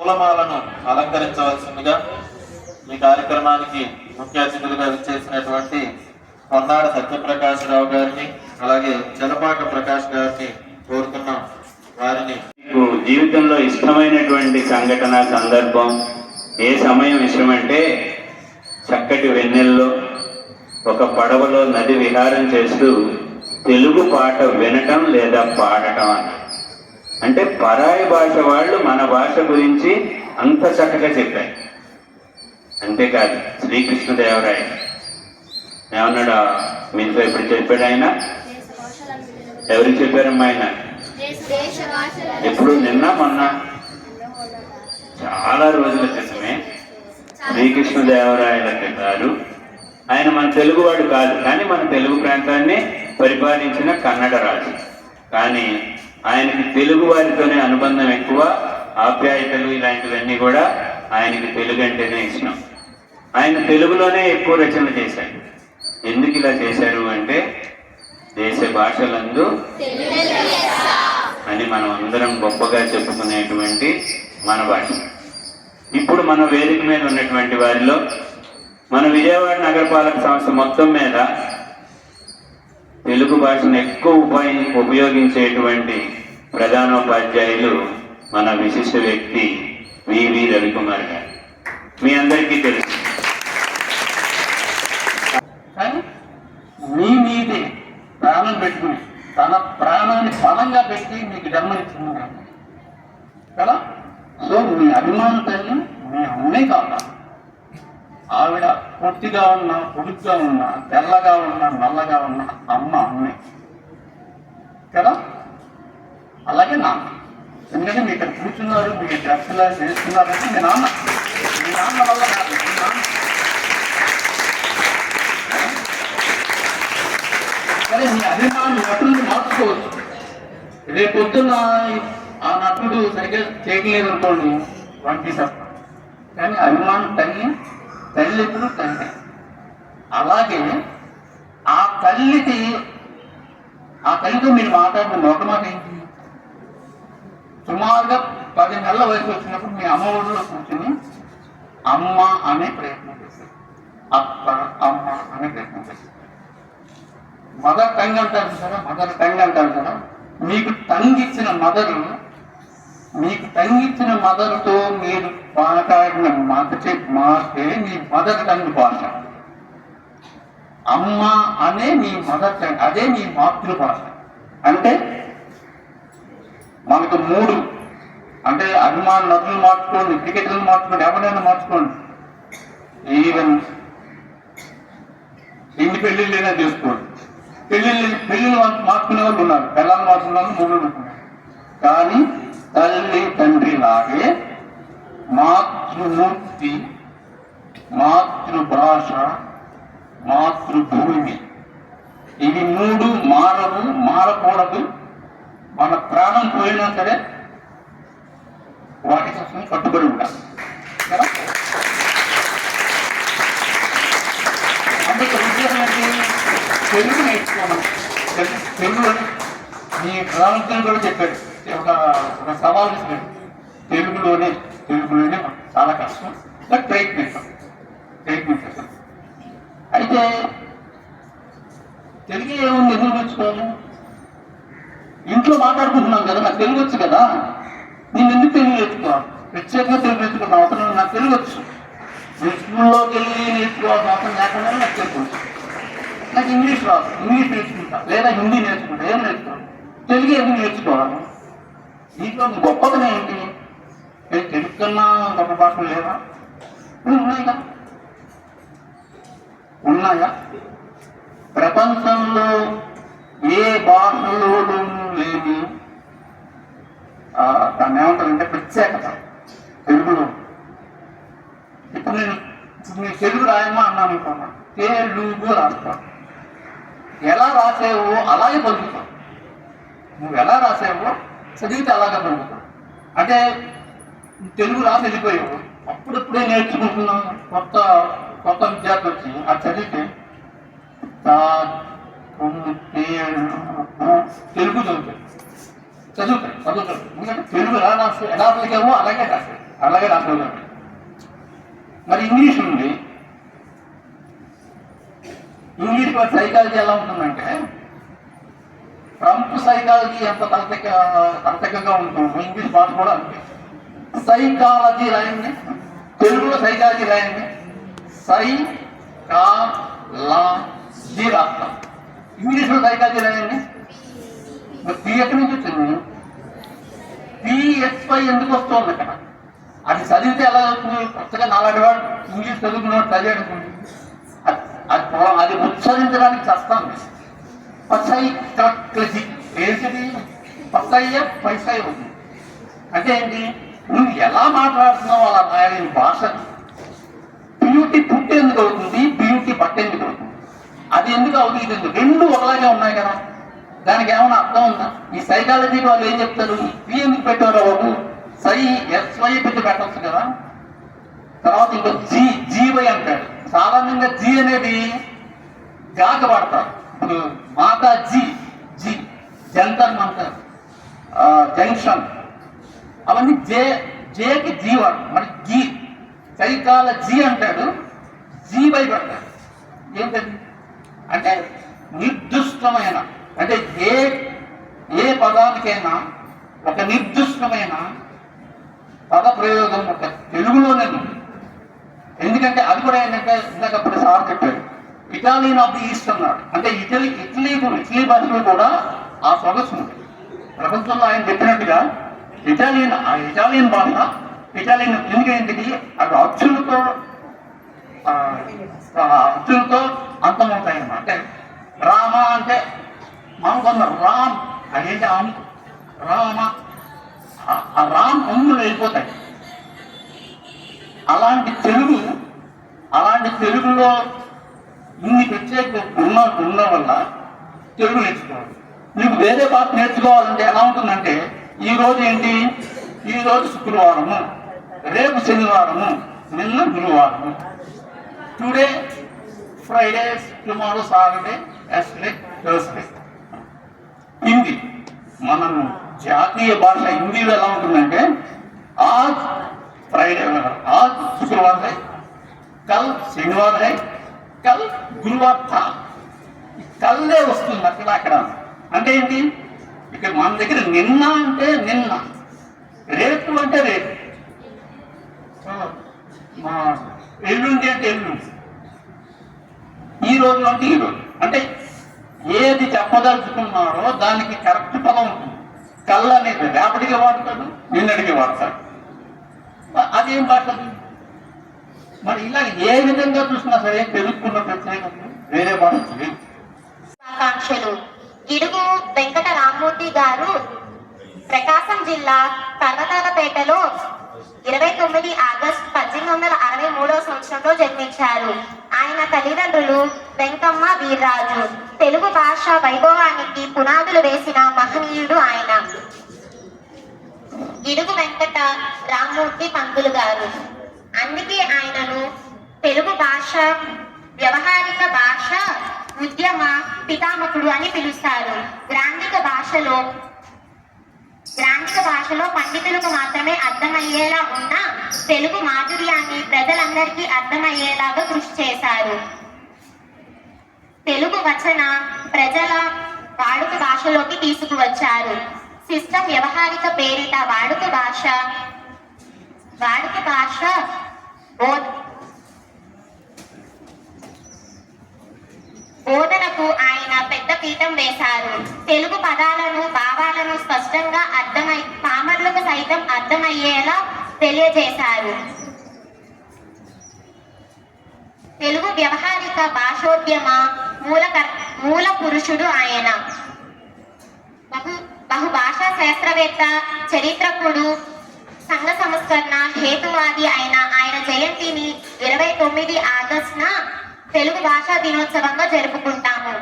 పూలమాలను అలంకరించవలసిందిగా ఈ కార్యక్రమానికి ముఖ్య అతిథులుగా విచ్చేసినటువంటి పొన్నాడ సత్యప్రకాశరావు గారిని అలాగే చలపాక ప్రకాష్ గారిని కోరుతున్నాం. వారిని మీకు జీవితంలో ఇష్టమైనటువంటి సంఘటన సందర్భం ఏ సమయం ఇష్టమంటే చక్కటి వెన్నెల్లో ఒక పడవలో నది విహారం చేస్తూ తెలుగు పాట వినటం లేదా పాడటం అని అంటే పరాయి భాష వాళ్ళు మన భాష గురించి అంత చక్కగా చెప్పారు. అంతేకాదు శ్రీకృష్ణదేవరాయ ఏమన్నాడు? మీతో ఎప్పుడు చెప్పాడు ఆయన? ఎవరికి చెప్పారమ్మా ఆయన? ఎప్పుడు? నిన్న మొన్న? చాలా రోజుల క్రితమే. శ్రీకృష్ణదేవరాయల గారు ఆయన మన తెలుగువాడు కాదు కానీ మన తెలుగు ప్రాంతాన్ని పరిపాలించిన కన్నడ రాజు. కానీ ఆయనకి తెలుగు వారితోనే అనుబంధం ఎక్కువ ఆప్యాయతలు ఇలాంటివన్నీ కూడా ఆయనకి తెలుగు అంటేనే ఇష్టం. ఆయన తెలుగులోనే ఎక్కువ రచనలు చేశారు ఎందుకు ఇలా చేశారు అంటే దేశ భాషలందు అని మనం అందరం గొప్పగా చెప్పుకునేటువంటి మన భాష. ఇప్పుడు మన వేదిక మీద ఉన్నటువంటి వారిలో మన విజయవాడ నగరపాలక సంస్థ మొత్తం మీద తెలుగు భాషను ఎక్కువ ఉపయోగి ఉపయోగించేటువంటి ప్రధానోపాధ్యాయులు మన విశిష్ట వ్యక్తి వివి రవికుమార్ గారు. మీ అందరికీ తెలుసు. కానీ మీ మీదే ప్రాణం పెట్టుకుని తన ప్రాణాన్ని ఫలంగా పెట్టి మీకు జన్మనిచ్చింది కదా? సో మీ అభిమాన తల్లి మీ అమ్మే కావాలి. ఆవిడ పొట్టిగా ఉన్న పొడుగ్గా ఉన్న తెల్లగా ఉన్న నల్లగా ఉన్న అమ్మ అమ్మే. కదా? అలాగే నాన్న ఎందుకంటే మీరు ఇక్కడ కూర్చున్నారు మీరు డ్రెస్లా చేస్తున్నారంటే మీ నాన్న. మీ నాన్న వల్ల కాదు మీ నాన్న. సరే మీ అభిమానం నటులను మార్చుకోవచ్చు. రేపు పొద్దున్న ఆ నటుడు సరిగ్గా చేయలేదు అనుకోండి వంటి కానీ అభిమానం తగ్గి తల్లి ఎప్పుడు తల్లి అలాగే ఆ తల్లికి ఆ తల్లితో మీరు మాట్లాడిన ఒక ఏంటి? సుమారుగా పది నెలల వయసు వచ్చినప్పుడు మీ అమ్మ ఒడిలో కూర్చుని అమ్మ అనే ప్రయత్నం చేశారు. అత్త అమ్మ అనే ప్రయత్నం చేశారు. మదర్ టంగ్ అంటారు సరే మదర్ టంగ్ అంటారు సరే మీకు టంగ్ ఇచ్చిన మదరు మీకు టంగ్ మదర్తో మీరు మాట్లాడిన మాట మారితే మీ మదర్ టంగ్ భాష. అమ్మ అనే మీ మదర్ టంగ్ అదే మీ మాతృభాష. అంటే మనకు మూడు అంటే అభిమాన నదులు మార్చుకోండి క్రికెటర్లు మార్చుకోండి ఎవరైనా మార్చుకోండి. ఈవెన్ ఎన్ని పెళ్ళిళ్ళైనా చేసుకోండి. పెళ్ళిళ్ళు పెళ్ళిళ్ళు మార్చుకునే వాళ్ళు ఉన్నారు. పిల్లలు మార్చుకున్న వాళ్ళు మూడు కానీ తల్లి తండ్రి లాగే మాతృమూర్తి మాతృభాష మాతృభూమి. ఇవి మూడు మారవు మారకూడదు. మన ప్రాణం పోయినా సరే వాటి కోసం కట్టుబడి ఉండాలి. కదా అందుకే తెలుగు నేర్చుకోమని తెలుగు మీ ప్రధానమంత్రి కూడా చెప్పాడు ఒక ఒక సవాల్ ఇస్తుంది తెలుగులోనే తెలుగులోనే చాలా కష్టం. బట్ ప్రయత్నిస్తాం ప్రయత్నిస్తాం అయితే తెలుగు ఏముంది? ఎందుకు నేర్చుకోవాలి? ఇంట్లో మాట్లాడుకుంటున్నాం కదా నాకు తెలుగు వచ్చు కదా. నేను ఎందుకు తెలుగు నేర్చుకోవాలి? ప్రత్యేకంగా తెలుగు నేర్చుకున్న అవసరం నాకు తెలుగు వచ్చు. నేను స్కూల్లోకి వెళ్ళి నేర్చుకోవాల్సిన అవసరం లేకుండా నాకు తెలుగు వచ్చు. నాకు ఇంగ్లీష్ రాదు. ఇంగ్లీష్ నేర్చుకుంటా. లేదా హిందీ నేర్చుకుంటా. ఏం నేర్చుకోవాలి? తెలుగు ఎందుకు నేర్చుకోవాలి? దీంట్లో గొప్పతనం ఏంటి? నేను తెలుగుకన్నా గొప్ప భాషలు లేవా? ఉన్నాయి? కదా ఉన్నాయా? ప్రపంచంలో ఏ భాషలోనూ లేని దాన్ని ఏమంటారంటే ప్రత్యేకత తెలుగులో. ఇప్పుడు నేను ఇప్పుడు నేను తెలుగు రాయమా అన్నాను అనుకున్నా తెలుగు రాస్తా. ఎలా రాసేవో అలాగే పలుకుతావు నువ్వు ఎలా రాసేవో చదివితే అలాగే పలుకుతావు అంటే తెలుగు రాసి వెళ్ళిపోయావు అప్పుడప్పుడే నేర్చుకుంటున్నాం కొత్త కొత్త విద్యార్థి వచ్చి అది చదివితే తా, కొమ్ము, తేడు, ఊ, తెలుగు చదువుతాడు చదువుతాడు చదువుతాడు ఎందుకంటే తెలుగు ఎలా రాస్తే ఎలా పలికామో అలాగే రాశాడు అలాగే రాసుకోగలరు మరి ఇంగ్లీష్ ఉంది. ఇంగ్లీష్లో సైకాలజీ ఎలా ఉంటుందంటే ట్రంప్ సైకాలజీ ఎంత తలతెక్క తలతెక్కగా ఉంటుందో ఇంగ్లీష్ భాష కూడా సైకాలజీ రాయండి తెలుగులో సైకాలజీ రాయండి సై కా లా జీ రాస్తాం. ఇంగ్లీష్లో సైకాలజీ రాయండి మరి పి ఎక్కడి నుంచి వచ్చింది. పిఎస్పై ఎందుకు వస్తుంది అక్కడ? అది చదివితే ఎలా అవుతుంది? కొత్తగా నాలుగు వాడు ఇంగ్లీష్ చదువుకున్నాడు చదివాడు. అది అది పో- అది ఉచ్చరించడానికి చస్తాను పసై క్లజీ ఏంటిది పసయ్య పైసై ఉంది. అంటే ఏంటి? నువ్వు ఎలా మాట్లాడుతున్నావు అలా రాయలేని భాష. బ్యూటీ పుట్టి ఎందుకు అవుతుంది? బ్యూటీ బట్ట ఎందుకు అవుతుంది? అది ఎందుకు అవుతుంది? ఇది ఎందుకు? రెండు ఒకలాగే ఉన్నాయి కదా. దానికి ఏమైనా అర్థం ఉందా? ఈ సైకాలజీ వాళ్ళు ఏం చెప్తారు? ఇవి పి ఎందుకు పెట్టారు బాబు? సై ఎస్వై పెట్టి పెట్టచ్చు కదా. తర్వాత ఇంకో జీ జీవై అంటాడు సాధారణంగా జీ అనేది జాగ పడతారు ఇప్పుడు మాతా జీ జీ జంతర్ మంతర్ జంక్షన్. అవన్నీ జే జేకి జీ వాడు. మరి జీ చైకాల జీ అంటాడు. జీ బై పెడతాడు ఏంటది? అంటే నిర్దిష్టమైన అంటే ఏ ఏ పదానికైనా ఒక నిర్దిష్టమైన పద ప్రయోగం ఒక తెలుగులోనే ఉంది. ఎందుకంటే అది కూడా ఏంటంటే ఇందాక అప్పుడు సార్ చెప్పాడు. ఇటాలియన్ ఆఫ్ ది ఈస్ట్ అన్నాడు. అంటే ఇటలీ ఇటలీ ఇటలీ భాషలో కూడా ఆ సొగసు ఉంది. ప్రపంచంలో ఆయన చెప్పినట్టుగా ఇటాలియన్ ఆ ఇటాలియన్ భాష ఇటాలియన్ ఎందుకంటే అది అచ్చులతో అచ్చులతో అంతమవుతాయి అంటే రామ అంటే మనం కొంత రామ్ అదేంటి ఆమ్ రామ ఆ- ఆ రామ్ అమ్ములు వెళ్ళిపోతాయి. అలాంటి తెలుగు అలాంటి తెలుగులో ఇన్ని ప్రత్యేక ఉన్న ఉన్న వల్ల తెలుగు నేర్చుకోవాలి నీకు వేరే భాష నేర్చుకోవాలంటే ఎలా ఉంటుందంటే ఈ రోజు ఏంటి ఈ రోజు శుక్రవారము రేపు శనివారము నిన్న గురువారము today Friday tomorrow Saturday yesterday Thursday Hindi మనం జాతీయ భాష హిందీలో ఎలా ఉంటుందంటే ఆజ్ फ्राइडे आज शुक्रवार है कल शनिवार है कल దుర్వార్త థా కల్లే వస్తుంది అక్కడ అక్కడ. అంటే ఏంటి? ఇక్కడ మన దగ్గర నిన్న అంటే నిన్న. రేపు అంటే రేపు. మా ఎల్లుండి అంటే ఎల్లుండి. ఈ రోజు అంటే ఈ రోజు. అంటే ఏది చెప్పదలుచుకున్నాడో దానికి కరెక్ట్ పదం ఉంటుంది. కళ్ళ అనేది రేపటికి వాడతాడు నిన్నటికి వాడతాడు. అదేం భాష మరి ఇలా ఏ విధంగా చూసినా సరే తెలుగుకున్న ప్రత్యేకత వేరే భాష. శుభాకాంక్షలు గిడుగు వెంకట రామ్మూర్తి గారు ప్రకాశం జిల్లా పర్వతాలపేటలో ఇరవై తొమ్మిది ఆగస్టు పద్దెనిమిది వందల అరవై మూడవ సంవత్సరంలో జన్మించారు. ఆయన తల్లిదండ్రులు వెంకమ్మ వీర్రాజు. తెలుగు భాష వైభవానికి పునాదులు వేసిన మహనీయుడు ఆయన. గిడుగు వెంకట రామ్మూర్తి పంతులు గారు. అందుకే ఆయనను తెలుగు భాష వ్యవహారిక భాష ఉద్యమ పితామకుడు అని పిలుస్తారు. గ్రాంధిక భాషలో గ్రాంధిక భాషలో పండితులకు మాత్రమే అర్థమయ్యేలా ఉన్న తెలుగు మాధుర్యాన్ని ప్రజలందరికీ అర్థమయ్యేలాగా కృషి చేశారు. తెలుగు వచన ప్రజల వాడుక భాషలోకి తీసుకువచ్చారు. సిస్టమ్ వ్యవహారిక పేరిట వాడుక భాష వాడికి భాష బోధ బోధనకు ఆయన పెద్ద పీఠం వేశారు. తెలుగు పదాలను భావాలను స్పష్టంగా అర్థమై పామర్లకు సైతం అర్థమయ్యేలా తెలియజేశారు. తెలుగు వ్యవహారిక భాషోద్యమ మూల మూల పురుషుడు ఆయన. బహు బహు భాషా శాస్త్రవేత్త చరిత్రకుడు సంఘ సంస్కరణ హేతువాది అయిన ఆయన జయంతిని ఇరవై తొమ్మిది ఆగస్టున తెలుగు భాషా దినోత్సవంగా జరుపుకుంటాము.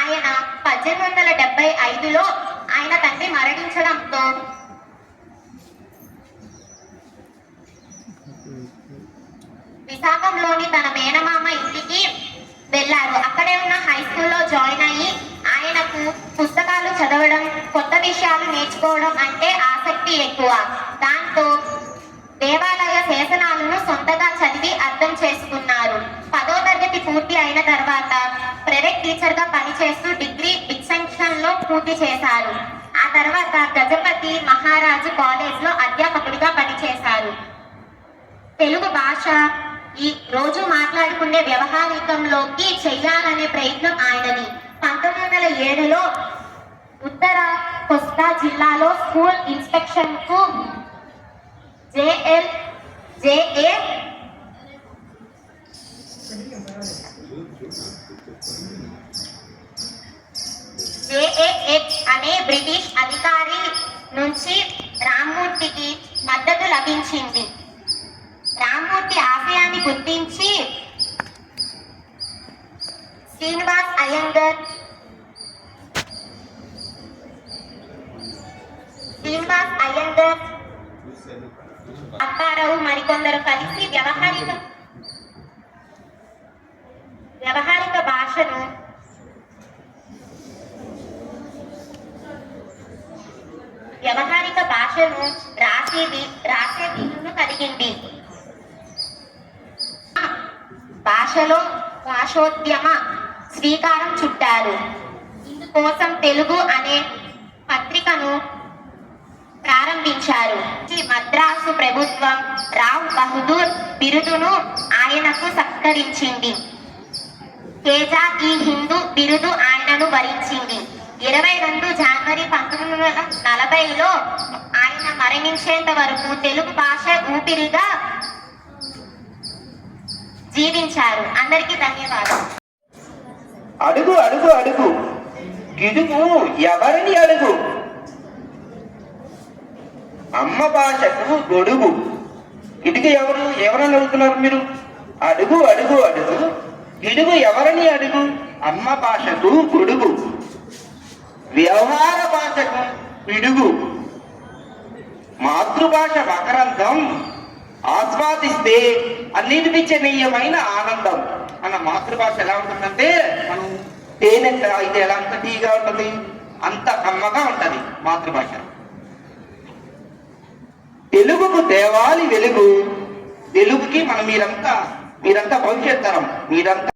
ఆయన పద్దెనిమిది వందల డెబ్బై ఐదులో ఆయన తండ్రి మరణించడంతో విశాఖంలోని తన మేనమామ ఇంటికి వెళ్ళారు. అక్కడే ఉన్న హై స్కూల్లో జాయిన్ అయ్యి ఆయనకు పుస్తకాలు చదవడం కొత్త విషయాలు నేర్చుకోవడం అంటే ఆసక్తి ఎక్కువ. దాంతో దేవాలయ శాసనాలను సొంతగా చదివి అర్థం చేసుకున్నారు. పదో తరగతి పూర్తి అయిన తర్వాత ప్రైవేట్ టీచర్గా పనిచేస్తూ డిగ్రీ డిస్టింక్షన్లో పూర్తి చేశారు. ఆ తర్వాత గజపతి మహారాజు కాలేజ్లో అధ్యాపకుడిగా పనిచేశారు. తెలుగు భాష ఈ రోజు మాట్లాడుకునే వ్యవహారికంలోకి చెయ్యాలనే ప్రయత్నం ఆయనది. పంతొమ్మిది వందల ఏడులో ఉత్తర కోస్తా జిల్లాలో స్కూల్ ఇన్స్పెక్షన్కు జేఎల్ జేఏ జేఏఎక్స్ అనే బ్రిటిష్ అధికారి నుంచి రామ్మూర్తికి మద్దతు లభించింది. రామ్మూర్తి ఆశయాన్ని గుర్తించి శ్రీనివాస్ అయ్యంగర్. శ్రీనివాస్ అయ్యంగర్. అప్పారావు మరికొందరు కలిసి వ్యవహారిక వ్యవహారిక భాషను వ్యవహారిక భాషను రాసేది రాసే వీలును కలిగింది. భాషలో భాషోద్యమ శ్రీకారం చుట్టారు. ఇందుకోసం తెలుగు అనే పత్రికను ప్రారంభించారు. ఈ మద్రాసు ప్రభుత్వం రావ్ బహదూర్ బిరుదును ఆయనకు సత్కరించింది. తేజా ఈ హిందూ బిరుదు ఆయనను వరించింది. ఇరవై రెండు జనవరి పంతొమ్మిది వందల నలభైలో ఆయన మరణించేంత వరకు తెలుగు భాష ఊపిరిగా జీవించారు. అందరికీ ధన్యవాదాలు. అడుగు అడుగు అడుగు. గిడుగు ఎవరిని అడుగు? అమ్మ భాషకు గొడుగు. ఇటుక ఎవరు ఎవరని అడుగుతున్నారు మీరు? అడుగు అడుగు అడుగు. గిడుగు ఎవరిని అడుగు? అమ్మ భాషకు గొడుగు. వ్యవహార భాషకు పిడుగు మాతృభాష మకరంధం ఆస్వాదిస్తే అన్నిటినిచ్చనీయమైన ఆనందం. మన మాతృభాష ఎలా ఉంటుందంటే మనం తేనె అయితే ఎలా అంత తీగా ఉంటుంది అంత కమ్మగా ఉంటుంది మాతృభాష తెలుగుకు దేవాలి వెలుగు తెలుగుకి మనం మీరంతా మీరంతా భవిష్యత్ తరం మీరంతా